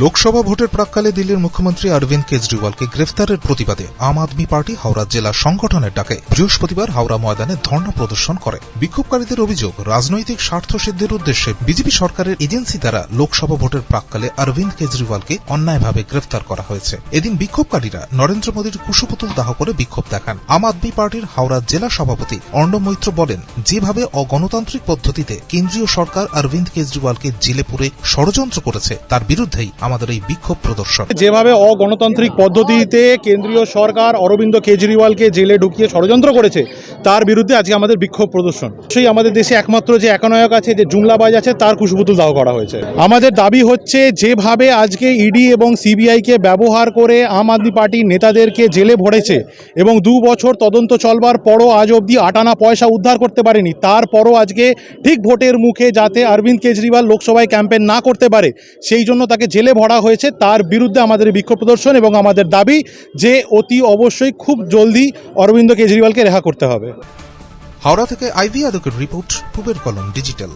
লোকসভা ভোটের প্রাককালে দিল্লির মুখ্যমন্ত্রী অরবিন্দ কেজরিওয়ালকে গ্রেফতারের প্রতিবাদে আম আদমি পার্টি হাওড়া জেলা সংগঠনের ডাকে। বৃহস্পতিবার হাওড়া ময়দানে ধর্ণা প্রদর্শন করে। বিক্ষোভকারীদের অভিযোগ, রাজনৈতিক স্বার্থ সিদ্ধির উদ্দেশ্যে বিজেপি সরকারের এজেন্সি দ্বারা লোকসভা ভোটের প্রাককালে অরবিন্দ কেজরিওয়ালকে অন্যায়ভাবে গ্রেফতার করা হয়েছে। এদিন বিক্ষোভকারীরা নরেন্দ্র মোদীর কুশপুতুল দাহ করে বিক্ষোভ দেখান। আম আদমি পার্টির হাওড়া জেলা সভাপতি অর্ণব মৈত্র বলেন, যেভাবে অগণতান্ত্রিক পদ্ধতিতে কেন্দ্রীয় সরকার অরবিন্দ কেজরিওয়ালকে জেলে পুরে ষড়যন্ত্র করেছে, তার বিরুদ্ধেই আমাদের এই বিক্ষোভ প্রদর্শন। যেভাবে অগণতান্ত্রিক পদ্ধতিতে কেন্দ্রীয় সরকার অরবিন্দ কেজরিওয়ালকে জেলে ঢুকিয়ে ষড়যন্ত্র করেছে, তার বিরুদ্ধে আজকে আমাদের বিক্ষোভ প্রদর্শন। সেই আমাদের দেশে একমাত্র যে একানায়ক আছে, যে জুমলাবাজ আছে, তার কুশপুতুল দাহ করা হয়েছে। আমাদের দাবি হচ্ছে, যেভাবে আজকে ইডি এবং সিবিআইকে ব্যবহার করে আম আদমি পার্টির নেতাদেরকে জেলে ভরেছে এবং দু বছর তদন্ত চলবার পরও আজ অবধি আটানা পয়সা উদ্ধার করতে পারেনি তারপরও আজকে ঠিক ভোটের মুখে যাতে অরবিন্দ কেজরিওয়াল লোকসভায় ক্যাম্পেন না করতে পারে, সেই জন্য তাকে জেলে ভরা হয়েছে, তার বিরুদ্ধে আমাদের বিক্ষোভ প্রদর্শন এবং আমাদের দাবি যে অতি অবশ্যই খুব জলদি অরবিন্দ কেজরিওয়ালকে রেহা করতে হবে। হাওড়া থেকে আইভি আদকের রিপোর্ট, পূবের কলম, ডিজিটাল।